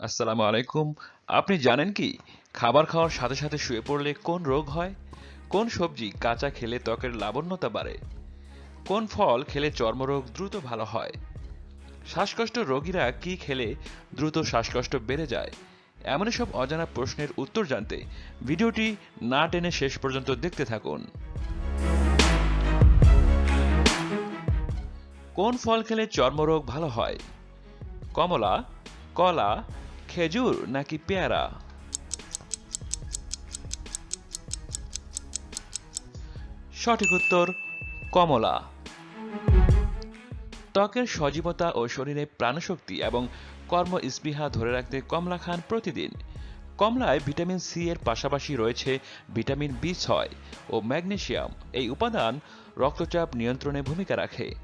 আসসালামু আলাইকুম। আপনি জানেন কি, খাবার খাওয়ার সাথে সাথে শুয়ে পড়লে কোন রোগ হয়? কোন সবজি কাঁচা খেলে ত্বকের লাবণ্যতা বাড়ে? কোন ফল খেলে চর্মরোগ দ্রুত ভালো হয়? শ্বাসকষ্ট রোগীরা কি খেলে দ্রুত শ্বাসকষ্ট বেড়ে যায়? এমন সব অজানা প্রশ্নের উত্তর জানতে ভিডিওটি না টেনে শেষ পর্যন্ত দেখতে থাকুন। কোন ফল খেলে চর্মরোগ ভালো হয়? কমলা, কলা খেজুর নাকি পেয়ারা? সঠিক উত্তর, কমলা। ত্বকের সজীবতা ও শরীরে প্রাণশক্তি এবং কর্মস্পৃহা ধরে রাখতে কমলা খান প্রতিদিন। কমলায় ভিটামিন সি এর পাশাপাশি রয়েছে ভিটামিন বি ছয় ও ম্যাগনেশিয়াম এই উপাদান রক্তচাপ নিয়ন্ত্রণে ভূমিকা রাখে।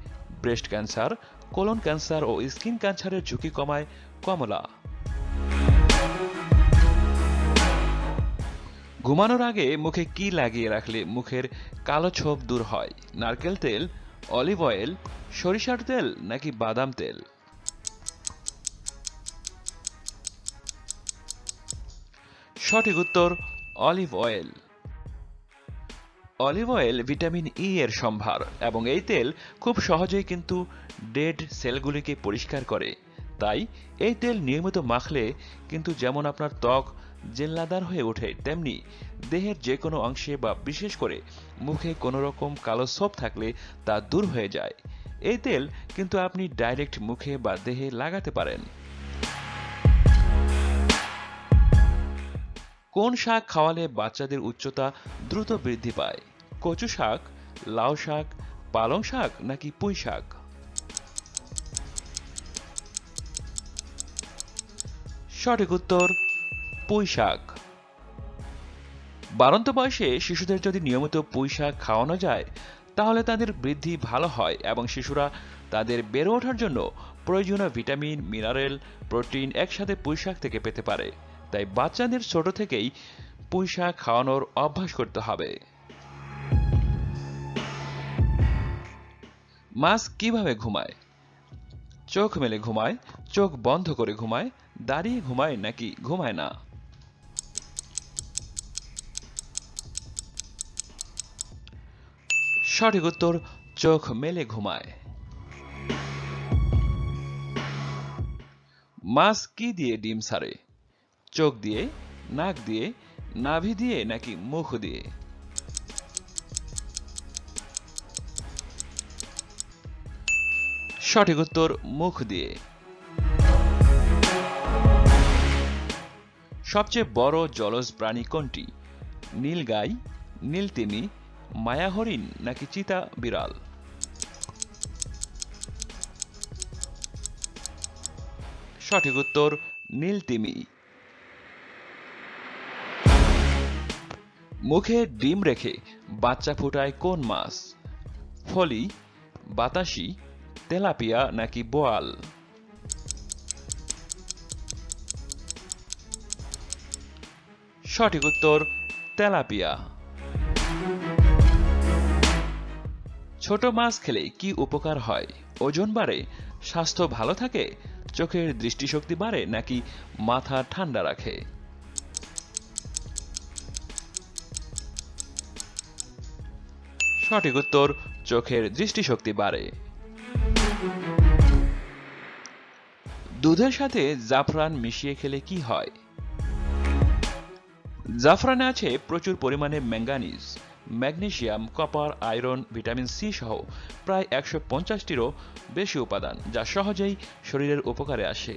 ব্রেস্ট ক্যান্সার, কোলন ক্যান্সার ও স্কিন ক্যান্সারের ঝুঁকি কমায় কমলা। ঘুমানোর আগে মুখে কি লাগিয়ে রাখলে মুখের কালো ছোপ দূর হয়? নারকেল তেল, অলিভ অয়েল, সরিষার তেল নাকি বাদাম তেল? সঠিক উত্তর, olive oil. Olive oil vitamin E এর সম্ভার এবং এই তেল খুব সহজেই কিন্তু ডেড সেলগুলিকে পরিষ্কার করে। তাই এই তেল নিয়মিত মাখলে কিন্তু যেমন আপনার ত্বক জেল্লাদার হয়ে ওঠে, তেমনি দেহের যে কোনো অংশে বা বিশেষ করে মুখে কোনো রকম কালো ছোপ থাকলে তা দূর হয়ে যায়। এই তেল কিন্তু আপনি ডাইরেক্ট মুখে বা দেহে লাগাতে পারেন। কোন শাক খাওয়ালে বাচ্চাদের উচ্চতা দ্রুত বৃদ্ধি পায়? কচু শাক, লাউ শাক, পালং শাক, নাকি পুঁই শাক? সঠিক উত্তর পুঁই শাক বারন্ত বয়সে শিশুদের যদি নিয়মিত পুঁই শাক খাওয়ানো যায়, তাহলে তাদের বৃদ্ধি ভালো হয় এবং শিশুরা তাদের বেড়ে ওঠার জন্য প্রয়োজনীয় ভিটামিন, মিনারেল, প্রোটিন একসাথে পুঁই শাক থেকে পেতে পারে। তাই বাচ্চাদের ছোট থেকেই পুঁই শাক খাওয়ানোর অভ্যাস করতে হবে। মাছ কীভাবে ঘুমায়? চোখ মেলে ঘুমায়, চোখ বন্ধ করে ঘুমায়, দাঁড়িয়ে ঘুমায় নাকি ঘুমায় না? সঠিক উত্তর, চোখ মেলে ঘুমায়। মাছ কি দিয়ে ডিম ছাড়ে চোখ দিয়ে, নাক দিয়ে, নাভি দিয়ে নাকি মুখ দিয়ে? সঠিক উত্তর, মুখ দিয়ে। সবচেয়ে বড় জলজ প্রাণী কোনটি? নীল নীলগাই নীলতিমি মায়া হরিণ নাকি চিতা বিড়াল? সঠিক উত্তর নীলতিমি মুখে ডিম রেখে বাচ্চা ফুটায় কোন মাছ? ফলি, বাতাসি, তেলাপিয়া নাকি বোয়াল? সঠিক উত্তর, তেলাপিয়া। ছোট মাছ খেলে কি উপকার হয়? ওজন বাড়ে? স্বাস্থ্য ভালো থাকে? চোখের দৃষ্টিশক্তি বাড়ে নাকি মাথা ঠান্ডা রাখে? সঠিক উত্তর, চোখের দৃষ্টিশক্তি বাড়ে। দুধের সাথে জাফরান মিশিয়ে খেলে কি হয়? জাফরানে আছে প্রচুর পরিমাণে manganese. Magnesium copper, iron, vitamin C সহ প্রায় একশো পঞ্চাশটিরও বেশি উপাদান, যা সহজেই শরীরের উপকারে আসে।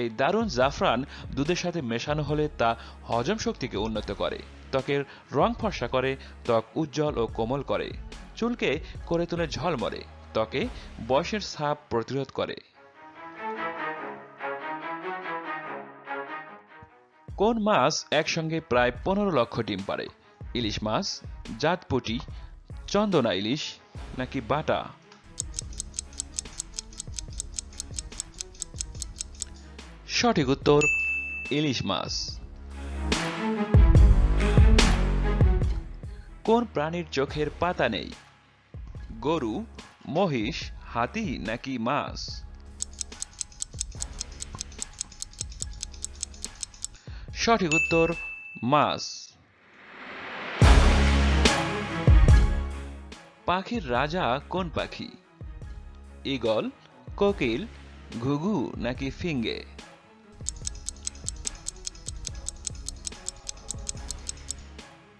এই দারুণ জাফরান দুধের সাথে মেশানো হলে তা হজম শক্তিকে উন্নত করে, ত্বকের রং ফর্সা করে, ত্বক উজ্জ্বল ও কোমল করে, চুলকে করে তোলে ঝলমলে, ত্বকে বয়সের ছাপ প্রতিরোধ করে। কোন মাছ একসঙ্গে প্রায় পনেরো লক্ষ ডিম পারে ইলিশ মাছ, জাতপুটি, চন্দনা ইলিশ নাকি বাটা? সঠিক উত্তর, ইলিশ মাছ। কোন প্রাণীর চোখের পাতা নেই? গরু, মহিষ, হাতি নাকি মাছ? সঠিক উত্তর, মাছ। পাখির রাজা কোন পাখি? ঈগল, কোকিল, ঘুঘু নাকি ফিঙ্গে?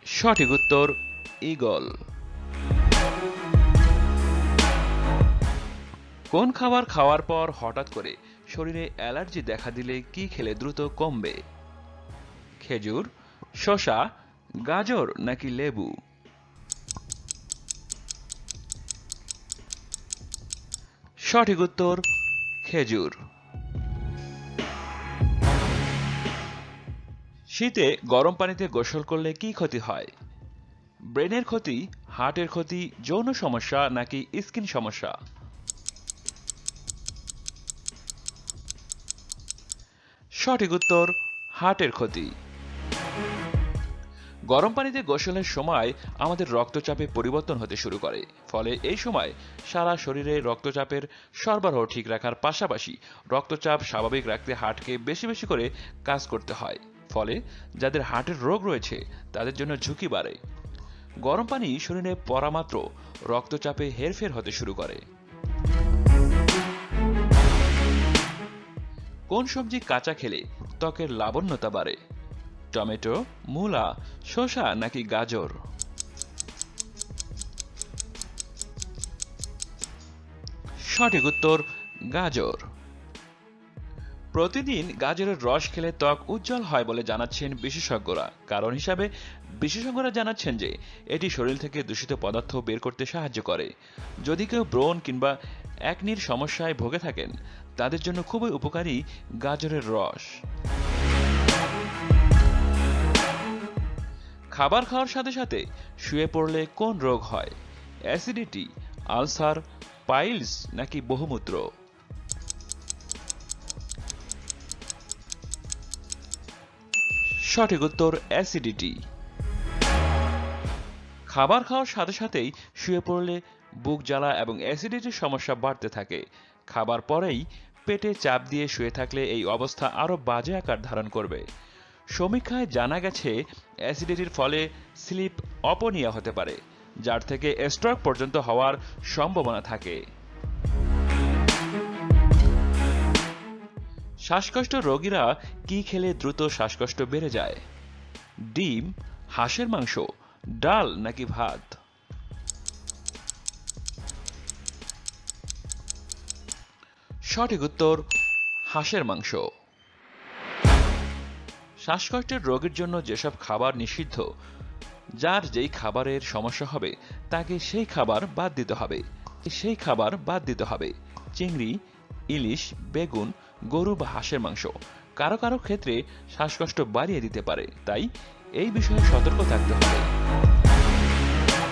সঠিক উত্তর, ঈগল। কোন খাবার খাওয়ার পর হঠাৎ করে শরীরে অ্যালার্জি দেখা দিলে কি খেলে দ্রুত কমবে? খেজুর, শসা, গাজর নাকি লেবু? সঠিক উত্তর, খেজুর। শীতে গরম পানিতে গোসল করলে কি ক্ষতি হয়? ব্রেনের ক্ষতি, হার্টের ক্ষতি, যৌন সমস্যা নাকি স্কিন সমস্যা? সঠিক উত্তর, হার্টের ক্ষতি। গরম পানিতে গোসলের সময় আমাদের রক্তচাপে পরিবর্তন হতে শুরু করে। ফলে এই সময় সারা শরীরে রক্তচাপের সরবরাহ ঠিক রাখার পাশাপাশি রক্তচাপ স্বাভাবিক রাখতে হার্টকে বেশি বেশি করে কাজ করতে হয়। ফলে যাদের হার্টের রোগ রয়েছে, তাদের জন্য ঝুঁকি বাড়ে। গরম পানি শরীরে পড়া মাত্র রক্তচাপে হেরফের হতে শুরু করে। কোন সবজি কাঁচা খেলে ত্বকের লাবণ্যতা বাড়ে? টমেটো, মূলা, শসা নাকি গাজর? সঠিক উত্তর, গাজর। প্রতিদিন গাজরের রস খেলে ত্বক উজ্জ্বল হয় বলে জানাচ্ছেন বিশেষজ্ঞরা। কারণ হিসাবে, বিশেষজ্ঞরা জানাচ্ছেন যে, এটি শরীর থেকে দূষিত পদার্থ বের করতে সাহায্য করে। যদি কেউ ব্রণ কিংবা একনির সমস্যায় ভোগে থাকেন, তাদের জন্য খুবই উপকারী গাজরের রস। খাবার খাওয়ার সাথে সাথে শুয়ে পড়লে কোন রোগ হয়? অ্যাসিডিটি আলসার পাইলস নাকি বহুমূত্র? সঠিক উত্তর অ্যাসিডিটি খাবার খাওয়ার সাথে সাথেই শুয়ে পড়লে বুক জ্বালা এবং অ্যাসিডিটির সমস্যা বাড়তে থাকে। খাবার পরেই পেটে চাপ দিয়ে শুয়ে থাকলে এই অবস্থা আরও বাজে আকার ধারণ করবে। সমীক্ষায় জানা গেছে, অ্যাসিডিটির ফলে স্লিপ অপনিয়া হতে পারে, যার থেকে স্ট্রোক পর্যন্ত হওয়ার সম্ভাবনা থাকে। শ্বাসকষ্ট রোগীরা কি খেলে দ্রুত শ্বাসকষ্ট বেড়ে যায়? ডিম, হাঁসের মাংস, ডাল নাকি ভাত? সঠিক উত্তর, হাঁসের মাংস। শ্বাসকষ্টের রোগের জন্য যেসব খাবার নিষিদ্ধ, যার যেই খাবারের সমস্যা হবে, তাকে সেই খাবার বাদ দিতে হবে। সেই খাবার বাদ দিতে হবে। চিংড়ি, ইলিশ, বেগুন, গরু বা হাঁসের মাংস। কারও কারও ক্ষেত্রে শ্বাসকষ্ট বাড়িয়ে দিতে পারে, তাই এই বিষয়ে সতর্ক থাকতে হবে।